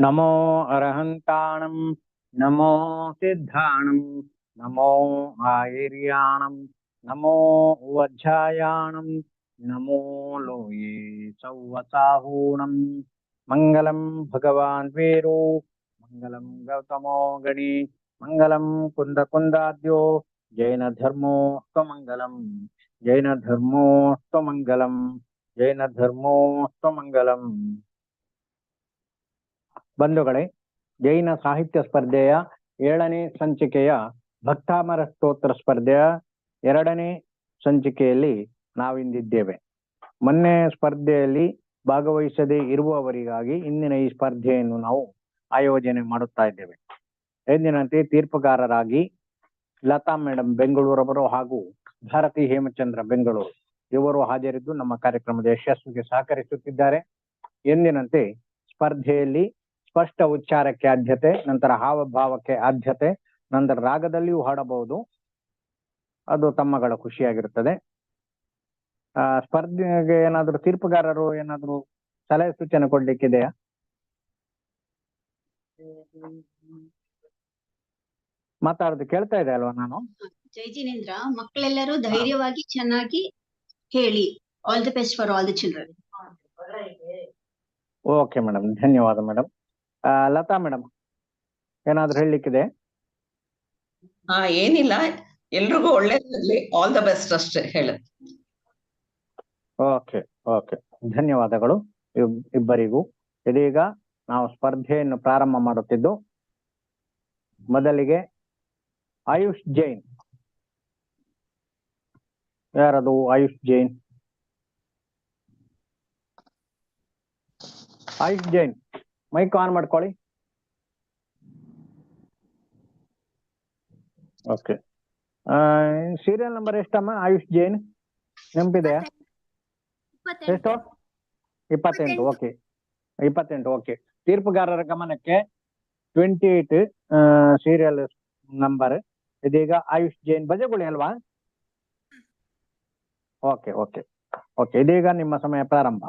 నమో అర్హంతాణం నమో సిద్ధాణం నమో ఆయిర్యాణం నమో వజ్జాయాణం నమో లోయే సౌవసాహూణం మంగళం భగవాన్ వీరు మంగళం గౌతమో గణి మంగళం కుందకుందాద్యో జైన ధర్మోస్వమంగళం జైన ధర్మోస్వమంగళం జైన ధర్మోస్వమంగళం ಬಂಧುಗಳೇ, ಜೈನ ಸಾಹಿತ್ಯ ಸ್ಪರ್ಧೆಯ ಏಳನೇ ಸಂಚಿಕೆಯ ಭಕ್ತಾಮರ ಸ್ತೋತ್ರ ಸ್ಪರ್ಧೆಯ ಎರಡನೇ ಸಂಚಿಕೆಯಲ್ಲಿ ನಾವಿಂದಿದ್ದೇವೆ. ಮೊನ್ನೆ ಸ್ಪರ್ಧೆಯಲ್ಲಿ ಭಾಗವಹಿಸದೇ ಇರುವವರಿಗಾಗಿ ಇಂದಿನ ಈ ಸ್ಪರ್ಧೆಯನ್ನು ನಾವು ಆಯೋಜನೆ ಮಾಡುತ್ತಾ ಇದ್ದೇವೆ. ಎಂದಿನಂತೆ ತೀರ್ಪುಗಾರರಾಗಿ ಲತಾ ಮೇಡಮ್ ಬೆಂಗಳೂರವರು ಹಾಗೂ ಭಾರತಿ ಹೇಮಚಂದ್ರ ಬೆಂಗಳೂರು ಇವರು ಹಾಜರಿದ್ದು ನಮ್ಮ ಕಾರ್ಯಕ್ರಮದ ಯಶಸ್ವಿಗೆ ಸಹಕರಿಸುತ್ತಿದ್ದಾರೆ. ಎಂದಿನಂತೆ ಸ್ಪರ್ಧೆಯಲ್ಲಿ ಸ್ಪಷ್ಟ ಉಚ್ಚಾರಕ್ಕೆ ಆದ್ಯತೆ ನಂತರ ಹಾವಭಾವಕ್ಕೆ ಆದ್ಯತೆ ನಂತರ ರಾಗದಲ್ಲಿಯೂ ಹಾಡಬಹುದು. ಅದು ತಮ್ಮಗಳ ಖುಷಿಯಾಗಿರುತ್ತದೆ. ಆ ಸ್ಪರ್ಧೆಗೆ ಏನಾದ್ರು ತೀರ್ಪುಗಾರರು ಏನಾದ್ರು ಸಲಹೆ ಸೂಚನೆ ಕೊಡ್ಲಿಕ್ಕಿದೆಯಾ? ಮಾತಾಡೋದು ಕೇಳ್ತಾ ಇದೆ ಅಲ್ವಾ ನಾನು? ಜೈ ಜಿನೇಂದ್ರ. ಮಕ್ಕಳೆಲ್ಲರೂ ಧೈರ್ಯವಾಗಿ ಚೆನ್ನಾಗಿ ಹೇಳಿ. All the best for all the children okay madam ಧನ್ಯವಾದ ಮೇಡಮ್ ಲತಾ ಮೇಡಮ್ ಏನಾದ್ರು ಹೇಳಲಿಕ್ಕಿದೆ? ಹಾ ಏನಿಲ್ಲ. ಎಲ್ರಿಗೂ ಒಳ್ಳೇದಾಗ್ಲಿ. ಆಲ್ ದ ಬೆಸ್ಟ್ ಅಷ್ಟೇ ಹೇಳುತ್ತೆ ಓಕೆ ಓಕೆ. ಧನ್ಯವಾದಗಳು ಇಬ್- ಇಬ್ಬರಿಗೂ. ಇದೀಗ ನಾವು ಸ್ಪರ್ಧೆಯನ್ನು ಪ್ರಾರಂಭ ಮಾಡುತ್ತಿದ್ದು ಮೊದಲಿಗೆ ಆಯುಷ್ ಜೈನ್. ಯಾರದು ಆಯುಷ್ ಜೈನ್? ಆಯುಷ್ ಜೈನ್. ಮೈಕ್ ಆನ್ ಮಾಡ್ಕೊಳ್ಳಿ. ಓಕೆ ಸೀರಿಯಲ್ ನಂಬರ್ ಎಷ್ಟಮ್ಮ? ಆಯುಷ್ ಜೈನ್? ನೆನಪಿದೆಯಾ? ಎಷ್ಟು? ಇಪ್ಪತ್ತೆಂಟು ಓಕೆ ಇಪ್ಪತ್ತೆಂಟು ಓಕೆ ತೀರ್ಪುಗಾರರ ಗಮನಕ್ಕೆ ಟ್ವೆಂಟಿ ಏಟ್ ಸೀರಿಯಲ್ ನಂಬರ್ ಇದೀಗ ಆಯುಷ್ ಜೈನ್ ಬಜೆಗುಳಿ ಅಲ್ವಾ? ಓಕೆ ಓಕೆ ಓಕೆ ಇದೀಗ ನಿಮ್ಮ ಸಮಯ ಪ್ರಾರಂಭ.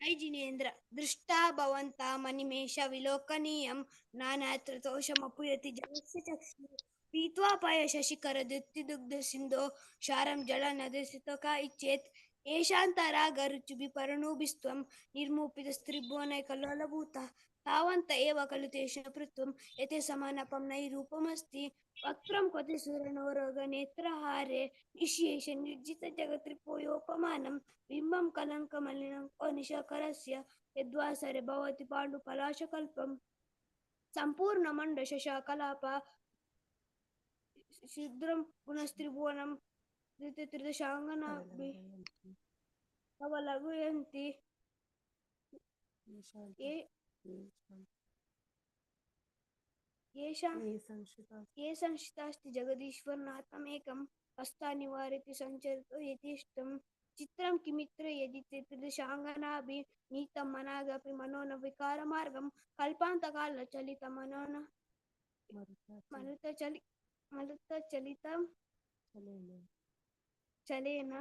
ಐ ಜಿನೇಂದ್ರ दृष्टा भवन्तामनिमेष विलोकनीयं नानात्रतोषमपु यति जलस्य चक्षुः पीत्वा पयशशिखरदुत्तिदुग्धसिन्धो क्षारं जलनदसितका इच्छेत् येषान्तरागरुचिभिपरणुभिस्त्वं निर्मूपितस्त्रिभुवनैकलोलभूतः तावन्त एव खलु तेषु पृत्वं यते समानपं नैरूपमस्ति वक्त्रं क्वति सुरनोरोगनेत्रहारे निश्येष निर्जितजगत्रिपोयोपमानं बिम्बं कलङ्कमलिनं को निशकरस्य यद्वासरे भवति पाण्डुपलाशकल्पम् सम्पूर्णमण्डशशकलाप शीघ्रं पुनस्त्रिभुवनं त्रिदशाङ्गनापि तव लघुयन्ति ये संशितास्ति जगदीश्वरनाथमेकं हस्तानिवारिति सञ्चरतो यथेष्टं चित्रं किमित्र यदि ते त्रिदशाङ्गनाभि नीतं मनागपि मनो न विकारमार्गं कल्पान्तकालचलितमनो न मरुतचलि मरुतचलितं चलेन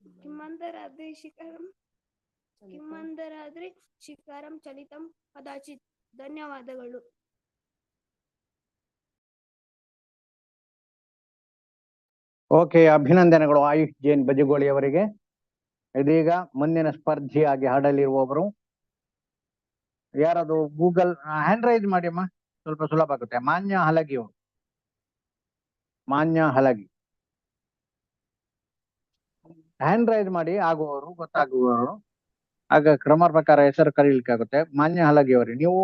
किमन्तराद्रि शिखरं ಕಿಮ್ಮಂದರಾದ್ರೆ ಶಿಖರಂ ಚಲಿತಂ ಕದಾಚಿತ್ ಧನ್ಯವಾದಗಳು ಓಕೆ, ಅಭಿನಂದನೆಗಳು ಆಯುಷ್ ಜೈನ್ ಬಜಗೋಳಿ ಅವರಿಗೆ. ಇದೀಗ ಮುಂದಿನ ಸ್ಪರ್ಧಿಯಾಗಿ ಹಾಡಲಿರುವವರು, ಯಾರದು ಗೂಗಲ್ ಹ್ಯಾಂಡ್ ರೈಸ್ ಮಾಡಿ ಸ್ವಲ್ಪ ಸುಲಭ ಆಗುತ್ತೆ. ಮಾನ್ಯ ಹಲಗಿ ಅವರು. ಮಾನ್ಯ ಹಲಗಿ. ಹ್ಯಾಂಡ್ ರೈಸ್ ಮಾಡಿ ಆಗುವವರು, ಗೊತ್ತಾಗುವವರು. ಆಗ ಕ್ರಮ ಪ್ರಕಾರ ಹೆಸರು ಕರೀಲಿಕ್ಕೆ ಆಗುತ್ತೆ ಮಾನ್ಯ ಹಲಗಿ ಅವರೇ, ನೀವು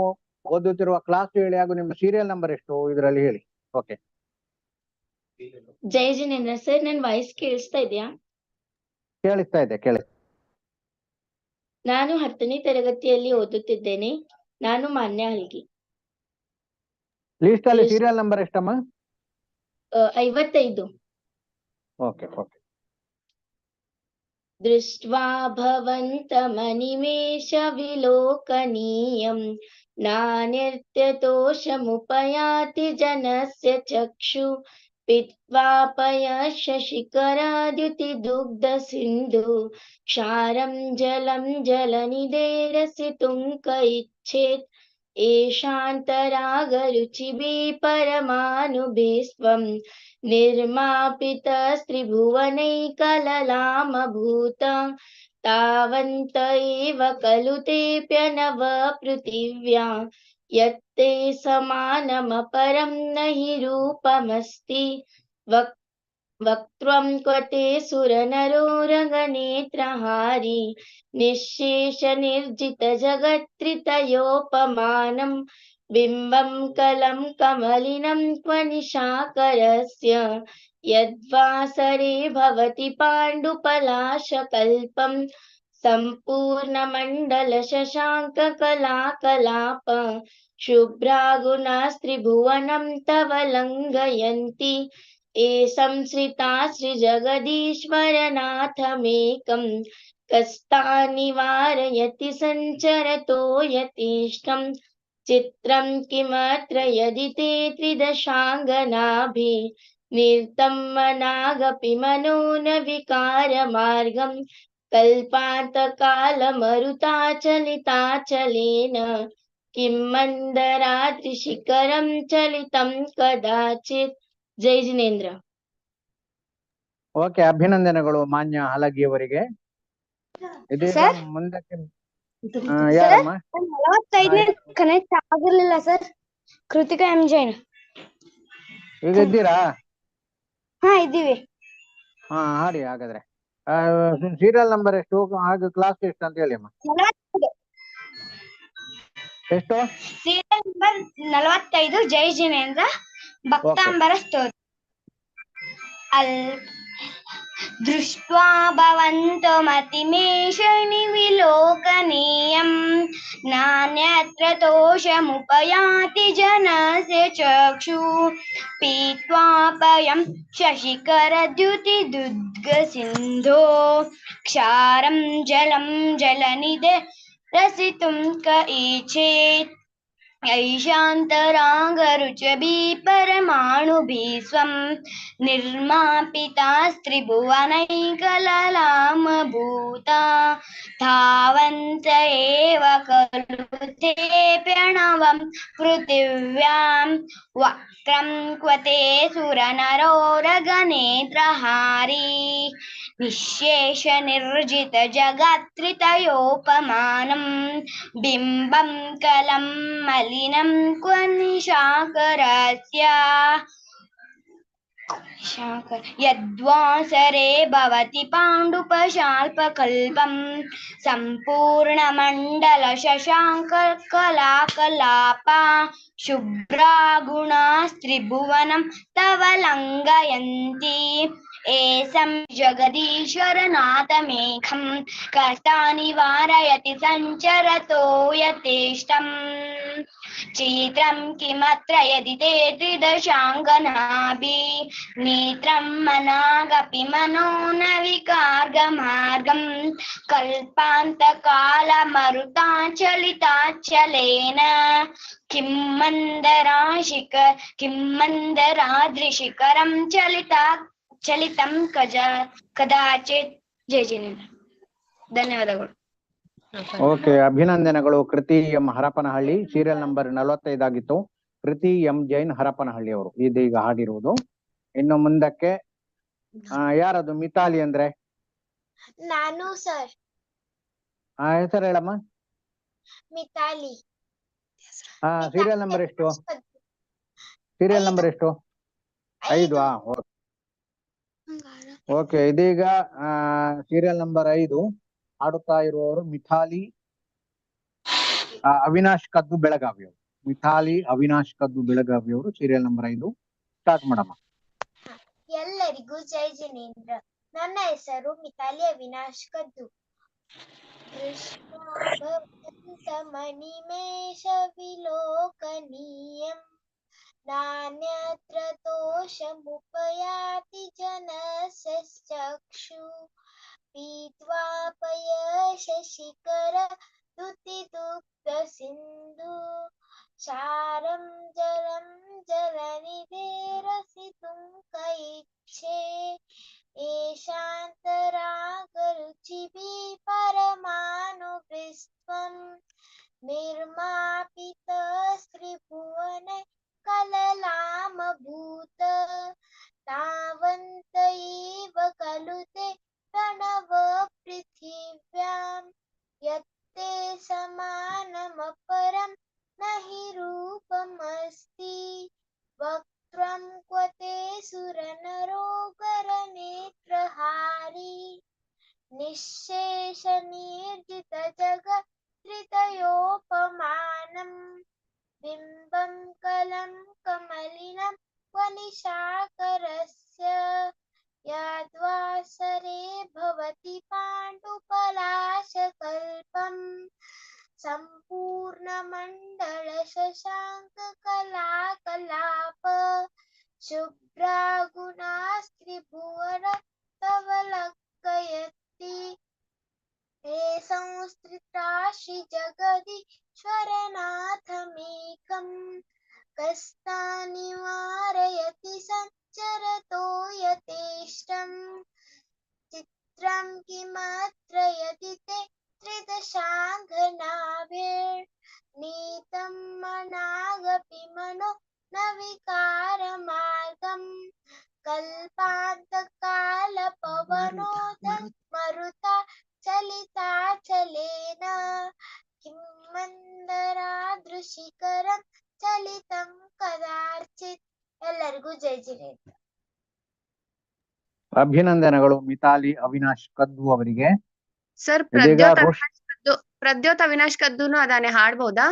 ಓದುತ್ತಿರುವ ಕ್ಲಾಸ್ ಹೇಳಿ, ಹಾಗೂ ನಿಮ್ಮ ಸೀರಿಯಲ್ ನಂಬರ್ ಎಷ್ಟು, ಇದರಲ್ಲಿ ಹೇಳಿ. ಓಕೆ. ಜೈ ಜಿನೇಂದ್ರ ಸರ್ ನನ್ ವಾಯ್ಸ್ ಕೇಳಿಸ್ತಾ ಇದೆಯಾ? ಕೇಳಿಸ್ತಾ ಇದೆ ಕೇಳಿ. ನಾನು ಹತ್ತನೇ ತರಗತಿಯಲ್ಲಿ ಓದುತ್ತಿದ್ದೇನೆ. ನಾನು ಮಾನ್ಯ ಹಲ್ಗಿ ಲೀಸ್ಟ್ ಅಲ್ಲಿ ಸೀರಿಯಲ್ ನಂಬರ್ ಎಷ್ಟಮ್ಮ? ಅ, ಐವತ್ತೈದು. Okay okay. ದೃಷ್ಟ್ವಾ ಭವಂತಮನಿಮೇಷ ವಿಲೋಕನೀಯಂ. ನಾನಿರ್ತ್ಯತೋಷಮುಪಯಾತಿ ಜನಸ್ಯ ಚಕ್ಷು. पीत्वापय शशिकराद्युतिदुग्धसिन्धु क्षारं जलं जलनिधेरसितुं क इच्छेत् एषान्तरागरुचिभिः परमानुभिस्त्वं निर्मापितस्त्रिभुवनैकललामभूत। तावन्त एव खलु तेऽप्यनव पृथिव्या यत्ते समानमपरं न हि रूपमस्ति। वक्, वक्त्वं क्व ते सुरनरोरगनेत्रहारी निःशेषनिर्जितजगत्त्रितयोपमानं बिम्बं कलं कमलिनं क्व निशाकरस्य यद्वासरे भवति पाण्डुपलाशकल्पं। सम्पूर्णमण्डलशशाङ्ककलाकलाप। शुभ्रागुणास्त्रिभुवनं तव लङ्घयन्ति। एसंश्रिता श्रीजगदीश्वरनाथमेकं कस्तान्निवारयति सञ्चरतो यतीष्टं चित्रं किमत्र यदि ते त्रिदशाङ्गनाभि। निर्तं मनागपि मनो न विकारमार्गं कल्पान्तकालमरुताचलिताचलेन किं मन्दरात्रिशिखरं चलितं कदाचित् ಜೈ ಜಿನೇಂದ್ರ ಓಕೆ ಅಭಿನಂದನೆಗಳು ಮಾನ್ಯ ಹಲಗಿಯವರಿಗೆ ಇದೀಗ Sir? ಮುಂದಕ್ಕೆ ಆ, ಯಾರಮ್ಮ ನಲವತ್ತೈದನೇ ಕನೆಕ್ಟ್ ಆಗಿರ್ಲಿಲ್ಲ ಸರ್ ಕೃತಿಕಾ ಎಂ ಜೈನ್ ಈಗ ಇದ್ದೀರಾ ಹಾ ಇದ್ದೀವಿ ಹಾ ಹಾಡಿ ಹಾಗಾದ್ರೆ ಸೀರಿಯಲ್ ನಂಬರ್ ಎಷ್ಟು? ಹಾಗೆ ಕ್ಲಾಸ್ ಎಷ್ಟು ಅಂತ ಹೇಳಿ ಅಮ್ಮ. ಎಷ್ಟು? ಸೀರಿಯಲ್ ನಂಬರ್ ನಲವತ್ತೈದು, ಜೈ ಜಿನೇಂದ್ರ. ಭಕ್ತಾಂಬರ ಸ್ಟೋರಿ ಅಲ್ दृष्ट्वा भवन्तो मतिमेषणिविलोकनीयं मुपयाति तोषमुपयाति जनस्य चक्षु। पीत्वापयं शशिकरद्युतिदुद्गसिन्धो। क्षारं जलं जलनिदे रसितुं क इच्छेत्। ऐशान्तराङ्गरुचभिः परमाणुभिः स्वं निर्मापितास्त्रिभुवनैकललामभूता। धावन्त एव खलु ते प्रणवं पृथिव्यां। वक्रं क्व ते सुरनरो रगनेत्रहारी निःशेषनिर्जितजगात्रितयोपमानं बिम्बं कलं मल मलिनं क्व निशाकरस्य शाकर यद्वासरे भवति पाण्डुपशाल्पकल्पं सम्पूर्णमण्डलशशाङ्ककलाकलापा शुभ्रागुणास्त्रिभुवनं तव लङ्घयन्ति एसं जगदीश्वरनाथमेघं कर्तानि वारयति सञ्चरतो यथेष्टम् चित्रं किमत्र यदि ते त्रिदशाङ्गनाभि नेत्रं मनागपि मनो न विकार्गमार्गं कल्पान्तकालमरुताचलिताचलेन किं मन्दराशिक किं मन्दराद्रिशिखरं चलिता ಚಲಿತಂ ಕಜ ಕದಾಚಿತ್ ಜೈ ಜಿನೇಂದ್ರ ಧನ್ಯವಾದಗಳು. ಓಕೆ ಅಭಿನಂದನೆಗಳು. Kruthi M Harapanahalli serial number ನಲವತ್ತೈದಾಗಿತ್ತು. Kruthi M Jain Harapanahalli ಅವರು. ಇದೀಗ ಹಾಡಿರುವುದು ಇನ್ನು ಮುಂದಕ್ಕೆ ಆ, ಯಾರದು ಮಿತಾಲಿ ಅಂದ್ರೆ? ನಾನು ಸರ್. ಆ ಹೆಸರು ಹೇಳಮ್ಮ. ಮಿತಾಲಿ ಹಾ ಸೀರಿಯಲ್ ನಂಬರ್ ಎಷ್ಟು? ಸೀರಿಯಲ್ ನಂಬರ್ ಎಷ್ಟು? ಐದು ಆ ಓಕೆ. ಇದೀಗ ಸೀರಿಯಲ್ ನಂಬರ್ ಐದು ಆಡುತ್ತಾ ಇರುವವರು ಮಿಥಾಲಿ ಅವಿನಾಶ್ ಕದ್ದು ಬೆಳಗಾವಿ ಅವರು. ಮಿಥಾಲಿ ಅವಿನಾಶ್ ಕದ್ದು ಬೆಳಗಾವಿ ಅವರು ಸೀರಿಯಲ್ ನಂಬರ್ ಐದು ಸ್ಟಾರ್ಟ್ ಮಾಡಮ್ಮ ಎಲ್ಲರಿಗೂ ಜೈ ಜಿನೇಂದ್ರ. ನನ್ನ ಹೆಸರು ಮಿಥಾಲಿ ಅವಿನಾಶ್ ಕದ್ದು. ಮಣಿಮೇಶ ವಿಲೋಕನೀಯಂ ನಾನ್ಯತ್ರ ದೋಷ ಜನಸ್ಯ This está ಅಭಿನಂದನೆಗಳು ಮಿತಾಲಿ ಅವಿನಾಶ್ ಕದ್ದು ಅವರಿಗೆ. ಸರ್ ಪ್ರದ್ಯೋತ್ ಅವಿನಾಶ್ ಕದ್ದು ಪ್ರದ್ಯೋತ್ ಅವಿನಾಶ್ ಕದ್ದುನು ಅದಾನೆ ಹಾಡ್ಬೋದಾ?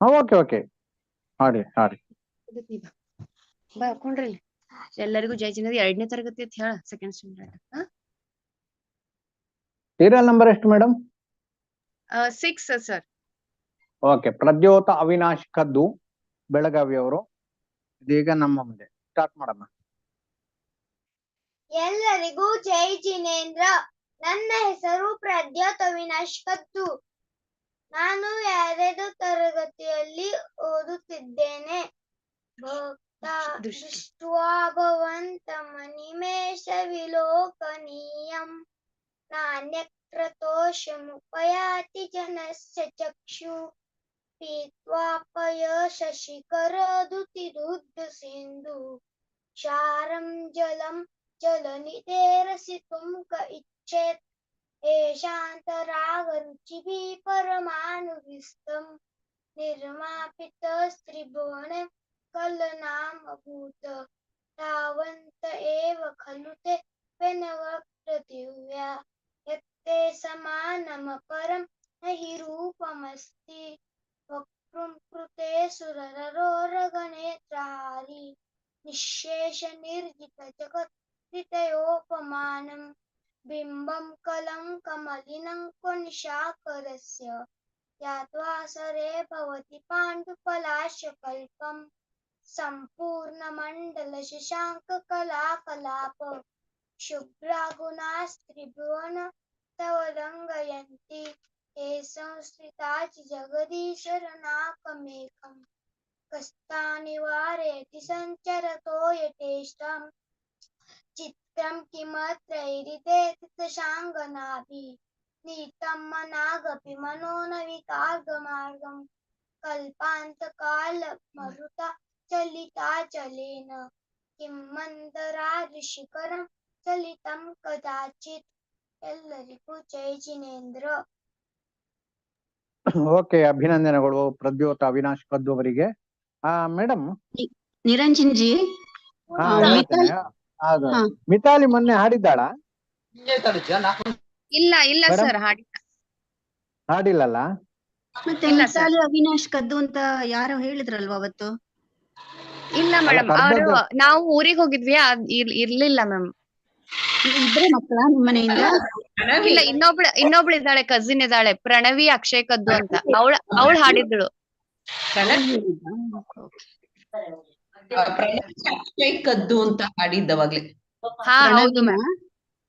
Okay okay. ಹಾಡಿ ಹಾಡಿ. ಇಲ್ಲಿ. ಎಲ್ಲರಿಗೂ ಜೈ ಜಿನದಿ ಎರಡನೇ ತರಗತಿ ಅಂತ ಹೇಳ ಸೆಕೆಂಡ್ ಸ್ಟ್ಯಾಂಡರ್ಡ್ ಸೀರಿಯಲ್ ನಂಬರ್ ಎಷ್ಟು madam six sir okay Pradyota Avinash ಕದ್ದು ಬೆಳಗಾವಿ ಅವರು ಇದೀಗ ನಮ್ಮ ಮುಂದೆ. ಸ್ಟಾರ್ಟ್ ಮಾಡಮ್ಮ ಎಲ್ಲರಿಗೂ ಜೈ ಜಿನೇಂದ್ರ. ನನ್ನ ಹೆಸರು ಪ್ರದ್ಯೋತ್ ಅವಿನಾಶ್ ಕತ್ತು ನಾನು ಎರಡನೇ ತರಗತಿಯಲ್ಲಿ ಓದುತ್ತಿದ್ದೇನೆ. ದೃಷ್ಟ್ವಾಭವಂತ ಮನಿಮೇಶ ವಿಲೋಕನೀಯಂ. ನಾಣ್ಯಕ್ರತೋಷ ಮುಪಯಾತಿ ಜನಸ್ಯ ಚಕ್ಷು. ಪೀತ್ವಾಪಯ ಶಶಿಕರದುತಿ ಸಿಂಧು. ಕ್ಷಾರಂ ಜಲಂ जलनिधेरसितुं क इच्छेत् एषान्तरागरुचिभिः परमानुविस्तम् निर्मापितस्त्रिभुवनं कलनामभूत तावन्त एव खलु ते पेनवक्तदिव्या यत्ते समानमपरं न हि रूपमस्ति। वक्तुं कृते सुररोरगणेत्रारि त्रितयोपमानम् बिम्बं कलङ्कमलिनं कोनिशाकरस्य। ज्ञात्वा सरे भवति पाण्डुपलाशकल्पं सम्पूर्णमण्डलशशाङ्ककलाकलाप। शुभ्रागुणास्त्रिभुवन तव रङ्गयन्ति हे संस्थिता जगदीशरनाकमेकम् कष्टानि वारयति सञ्चरतो यथेष्टम् चित्रं किमत्रैरिते तितशाङ्गनाभि नीतं मनागपि मनो न विकार्गमार्गम् कल्पान्तकालमरुता चलिताचलेन किं मन्दराऋषिकरं चलितं कदाचित् ಎಲ್ಲರಿಗೂ ಜೈ ಜಿನೇಂದ್ರ ಓಕೆ ಅಭಿನಂದನೆಗಳು ಪ್ರದ್ಯೋತ ಅವಿನಾಶ್ ಕದ್ದು ಅವರಿಗೆ ಆ ಮೇಡಮ್ ನಿರಂಜನ್ ಜಿ ಮಿತಾಲಿ ಮೊನ್ನೆ ಹಾಡಿದ್ದಾಳ? ಇಲ್ಲ ಇಲ್ಲ ಸರ್ ಹಾಡಿಲ್ಲ. ಹಾಡಿಲ್ಲಲ್ಲ? ಮತ್ತೆ ಮಿತಾಲಿ ಅವಿನಾಶ್ ಕದ್ದು ಅಂತ ಯಾರೋ ಹೇಳಿದ್ರಲ್ವಾ ಅವತ್ತು? ಇಲ್ಲ ಮೇಡಮ್. ಅವರು ನಾವು ಊರಿಗೆ ಹೋಗಿದ್ವಿ ಇರ್ಲಿಲ್ಲ ಮ್ಯಾಮ್ ಇಬ್ಬರೇ ಮಕ್ಕಳ ನಿಮ್ಮನೆಯಿಂದ ಇಲ್ಲ ಇನ್ನೊಬ್ಳು ಇನ್ನೊಬ್ಳು ಇದ್ದಾಳೆ ಕಸಿನ್ ಇದ್ದಾಳೆ ಪ್ರಣವಿ ಅಕ್ಷಯ್ ಕದ್ದು ಅಂತ. ಅವಳ ಅವಳು ಹಾಡಿದ್ಳು ಕದ್ದು ಅಂತ ಹಾಡಿದ್ದವಾಗ್ಲೇ ಹಾ ಹೌದು? ಮ್ಯಾಮ್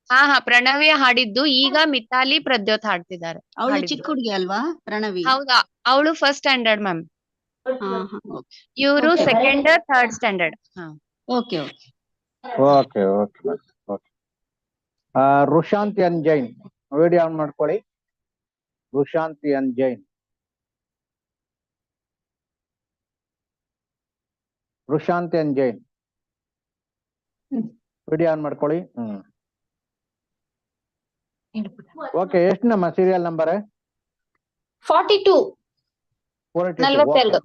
ಹಾ ಹಾ ಪ್ರಣವಿ ಹಾಡಿದ್ದು. ಈಗ ಮಿತಾಲಿ ಪ್ರದ್ಯೋತ್ ಹಾಡ್ತಿದ್ದಾರೆ ಅವಳು ಚಿಕ್ಕ ಹುಡುಗಿ ಅಲ್ವಾ ಪ್ರಣವಿ? ಹೌದಾ ಅವಳು ಫಸ್ಟ್ ಸ್ಟ್ಯಾಂಡರ್ಡ್ ಮ್ಯಾಮ್ ಹಾ ಹಾ ಇವರು. ಸೆಕೆಂಡ್ ಥರ್ಡ್ ಸ್ಟ್ಯಾಂಡರ್ಡ್ ಹಾ ಓಕೆ ಓಕೆ. ಓಕೆ ಓಕೆ ಆ Rushanti and Jain video on ಮಾಡ್ಕೊಳ್ಳಿ. Rushanti and Jain. ರುಶಾಂತಿ and Jain video on ಮಾಡ್ಕೊಳ್ಳಿ ಹ್ಮ್ ಓಕೆ ಎಷ್ಟು ನಮ್ಮ serial number forty two four ನಲ್ವತ್ತೆರಡು.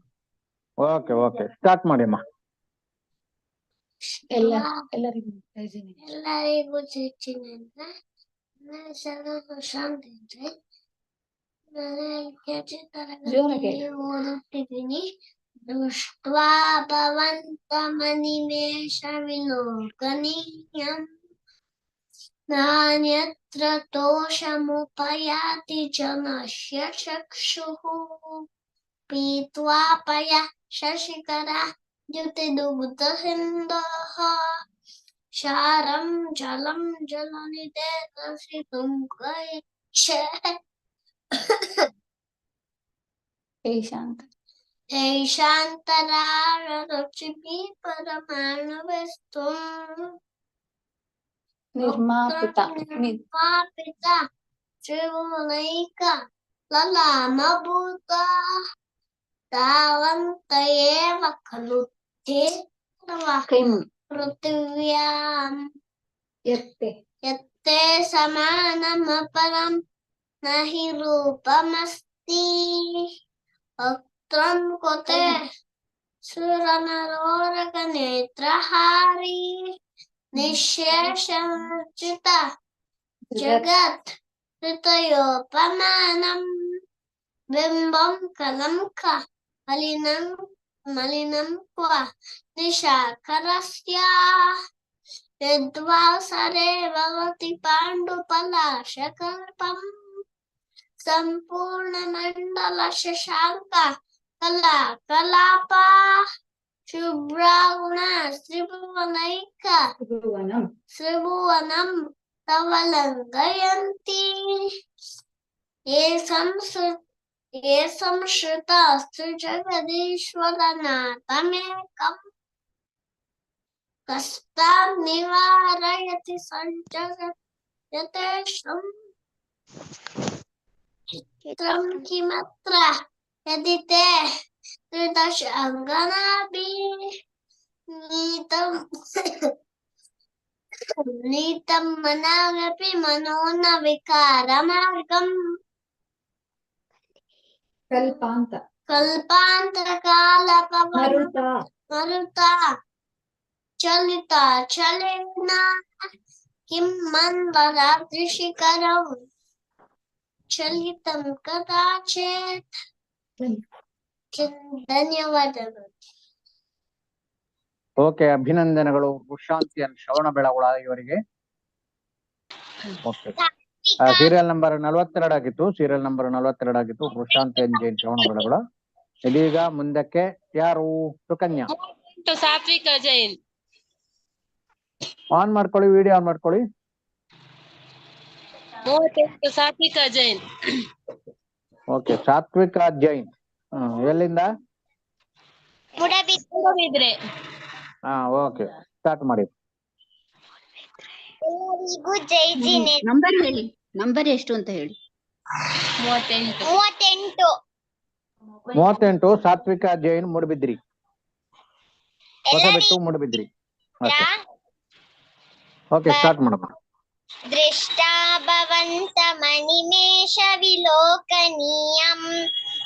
ಓಕೆ ಓಕೆ ಸ್ಟಾರ್ಟ್ ಮಾಡಿ ಅಮ್ಮ ಎಲ್ಲ ಎಲ್ಲರಿಗೂ ಎಲ್ಲರಿಗೂ ಹೆಚ್ಚಿನಿಂದ ನನ್ನ ಹೆಸರು ಸುಶಾಂತ್ ಅಂತ ನಾನು LKG ಜೋರಾಗಿ ತರಗತಿಯಲ್ಲಿ ಓದುತ್ತಿದ್ದೀನಿ दृष्ट्वा भवन्तमनिमेषविलोकनीयम् नान्यत्र तोषमुपयाति जनस्य चक्षुः पीत्वा पयः शशिकरः द्युतिदुग्धसिन्दः क्षारं जलं जलनिदे रसितुं गच्छे शान्त एषान्तरा लक्ष्मि परमाणविता शिवनैका ललामभूता तावन्त एव खलु चेत् वाक्यं पृथिव्याम् यत्ते समानमपरं न हि रूपमस्ति वक्त्रं कुते सुरनरोरगनेत्रहारी निःशेषमर्चित जगत् ऋतयोपमानम् बिम्बं कलं क मलिनं मलिनं क्व निशाकरस्य यद्वासरे भवति पाण्डुपलाशकल्पम् सम्पूर्णमण्डलशशाङ्क Kalau kalapa, cuba warna seribu warna ika. Seribu warna. Seribu warna tawalan. Esam esam sudah sejak kasta niwa raya sanjaga yatesam. Kamu kimi yedide Dırdaş Angan abi Nitam Nitam Managapi Manona Vikara Margam Kalpanta Kalpanta Kalapa Maruta Maruta चलिता चलेना किं मन्दरादृशिकरौ चलितं कदाचित् ಧನ್ಯವಾದಗಳು. Okay ಅಭಿನಂದನೆಗಳು. ಗುಶಾಂತಿ and ಶ್ರವಣ ಬೆಳಗುಳ ಇವರಿಗೆ. Serial number ನಲವತ್ತೆರಡು ಆಗಿತ್ತು. Serial number ನಲವತ್ತೆರಡು ಆಗಿತ್ತು. ಪ್ರಶಾಂತಿ ಎನ್ ಜೈನ್ ಶ್ರವಣ ಬೆಳಗುಳ. ಇದೀಗ ಮುಂದಕ್ಕೆ ಯಾರು? ಸುಕನ್ಯಾ. ಸಾತ್ವಿಕ ಜೈನ್. ಆನ್ ಮಾಡ್ಕೊಳ್ಳಿ ವಿಡಿಯೋ ಆನ್ ಮಾಡ್ಕೊಳ್ಳಿ. ಸಾತ್ವಿಕ ಜೈನ್. ಓಕೆ ಸಾತ್ವಿಕ ಜೈನ್. ಹ್ಮ್ ಎಲ್ಲಿಂದ? ಮೂಡಬಿದ್ರೆ ಹಾ ಓಕೆ ಸ್ಟಾರ್ಟ್ ಮಾಡಿ. ಎಲ್ಲರಿಗೂ ಜೈ ಜಿನೇ ನಂಬರ್ ಹೇಳಿ ನಂಬರ್ ಎಷ್ಟು ಅಂತ ಹೇಳಿ. ಮೂವತ್ತೆಂಟು. ಮೂವತ್ತೆಂಟು. ಮೂವತ್ತೆಂಟು ಸಾತ್ವಿಕ ಜೈನ್ ಮುಡ್ಬಿದ್ರಿ. ಹೊಸಬೆಟ್ಟು ಮುಡ್ಬಿದ್ರಿ. ಓಕೆ. ಸ್ಟಾರ್ಟ್ ಮಾಡಮ್ಮ. दृष्टा भवन्तमनिमेषविलोकनीयम्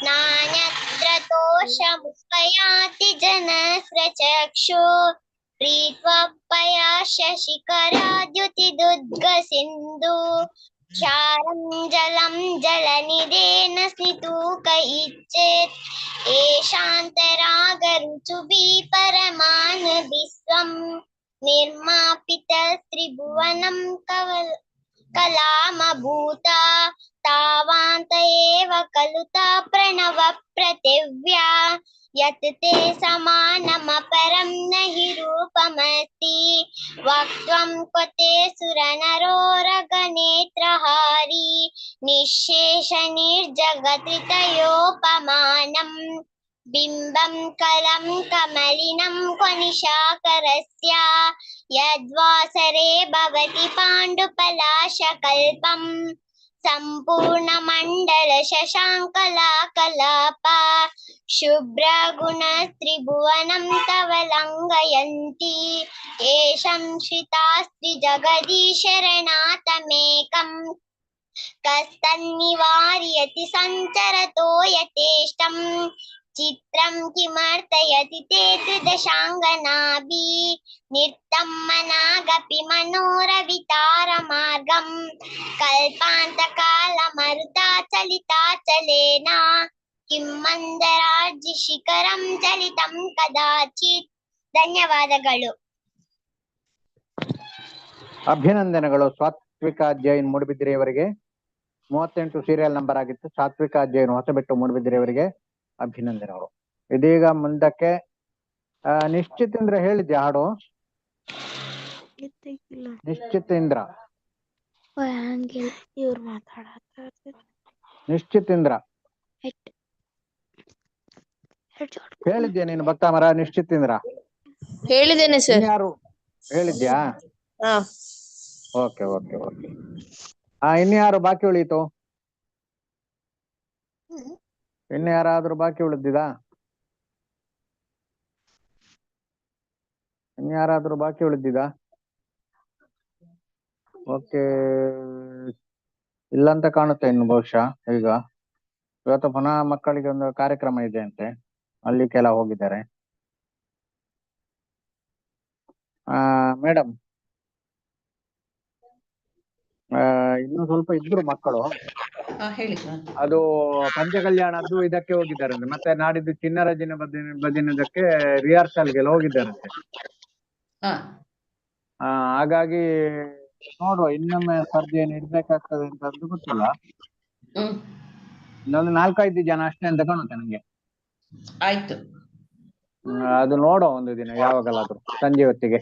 नान्यत्र तोषमुपयाति जनस्रचक्षु प्रीत्वपया शशिकराद्युतिदुद्गसिन्धु क्षारं जलं जलनिधेन स्नितूक इच्छेत् एषान्तरागरुचुभिः परमानभिस्वम् निर्मापितस्त्रिभुवनं कवल, कलामभूता, तावान्त एव खलु ता प्रणव पृथिव्या यत् ते समानमपरं न हि रूपमस्ति वक्त्वं क्वते सुरनरोरगनेत्रहारी निःशेषनिर्जगत्रितयोपमानम् बिम्बं कलं कमलिनं क्वनिशाकरस्य यद्वासरे भवति पाण्डुपलाशकल्पम् सम्पूर्णमण्डलशशाङ्कलाकलापा शुभ्रगुणस्त्रिभुवनं तव लङ्घयन्ति येषं श्रितास्त्रिजगदीशरणातमेकम् कस्तन्निवारयति सञ्चरतो यथेष्टम् चित्रं किमर्थयति ते दशाङ्गनाभि नृत्तं मनागपि मनोरवितारमार्गम् कल्पान्तकालमरुता चलिताचलेन किं मन्दराज्यशिखरं चलितं कदाचित् ಧನ್ಯವಾದಗಳು ಅಭಿನಂದನೆಗಳು ಸಾತ್ವಿಕ ಜೈನ್ ಮೂಡಬಿದ್ರಿಯವರಿಗೆ ಮೂವತ್ತೆಂಟು ಸೀರಿಯಲ್ ನಂಬರ್ ಆಗಿತ್ತು ಸಾತ್ವಿಕ ಜೈನ್ ಹೊಸಬೆಟ್ಟು ಮೂಡಬಿದ್ರಿಯವರಿಗೆ ಅಭಿನಂದನೆಗಳು. ಇದೀಗ ಮುಂದಕ್ಕೆ ಆ, ನಿಶ್ಚಿತೇಂದ್ರ ಹೇಳಿದ್ಯಾ ಹಾಡು? ನಿಶ್ಚಿತೇಂದ್ರ ಇವ್ರು ಮಾತಾಡತ್ತ ನಿಶ್ಚಿತೇಂದ್ರ ಹೇಳಿದ್ಯಾ ನೀನು ಭಕ್ತಾಮರ ನಿಶ್ಚಿತೇಂದ್ರ ಹೇಳಿದ್ದೇನೆ ಸರ್. ಯಾರು ಹೇಳಿದ್ಯಾ? ಹಾ. Okay okay okay. ಹಾ ಇನ್ಯಾರು ಬಾಕಿ ಉಳೀತು ಇನ್ನು ಯಾರಾದ್ರೂ ಬಾಕಿ ಉಳಿದಿದಾ? ಇನ್ನು ಯಾರಾದ್ರೂ ಬಾಕಿ ಉಳಿದಿದಾ? ಓಕೆ ಇಲ್ಲ ಅಂತ ಕಾಣುತ್ತೆ ಇನ್ನು ಬಹುಶಃ ಈಗ. ಇವತ್ತು ಪುನಃ ಮಕ್ಕಳಿಗೆ ಒಂದು ಕಾರ್ಯಕ್ರಮ ಇದೆ ಅಂತೆ ಅಲ್ಲಿ ಕೆಲ ಹೋಗಿದ್ದಾರೆ ಆ ಮೇಡಮ್ ಇನ್ನು ಸ್ವಲ್ಪ ಇದ್ರು ಮಕ್ಕಳು. ಹೇಳಿ ಕಲ್ಯಾಣ ಅದು ಪಂಚಕಲ್ಯಾಣದ್ದು ಇದಕ್ಕೆ ಹೋಗಿದ್ದಾರಂತೆ. ಮತ್ತೆ ನಾಡಿದ್ದು ಚಿನ್ನರಜಿನ ಬದಿನ ಬದಿನದಕ್ಕೆ ರಿಹರ್ಸಲ್ಗೆಲ್ಲ ಹೋಗಿದ್ದಾರಂತೆ. ಹಾ. ಆ, ಹಾಗಾಗಿ ನೋಡುವ ಇನ್ನೊಮ್ಮೆ ಸ್ಪರ್ಧೆ ಏನ್ ಇಡ್ಬೇಕಾಗ್ತದೆ ಅಂತ ಅಂದು ಗೊತ್ತಿಲ್ಲ. ಹ್ಮ್. ಇನ್ನೊಂದು ನಾಲ್ಕೈದು ಜನ ಅಷ್ಟೇ ಅಂತ ಕಾಣುತ್ತೆ ನಂಗೆ ಆಯ್ತು. ಹ್ಮ್, ಅದು ನೋಡುವ ಒಂದು ದಿನ ಯಾವಾಗಲಾದ್ರೂ ಸಂಜೆ ಹೊತ್ತಿಗೆ.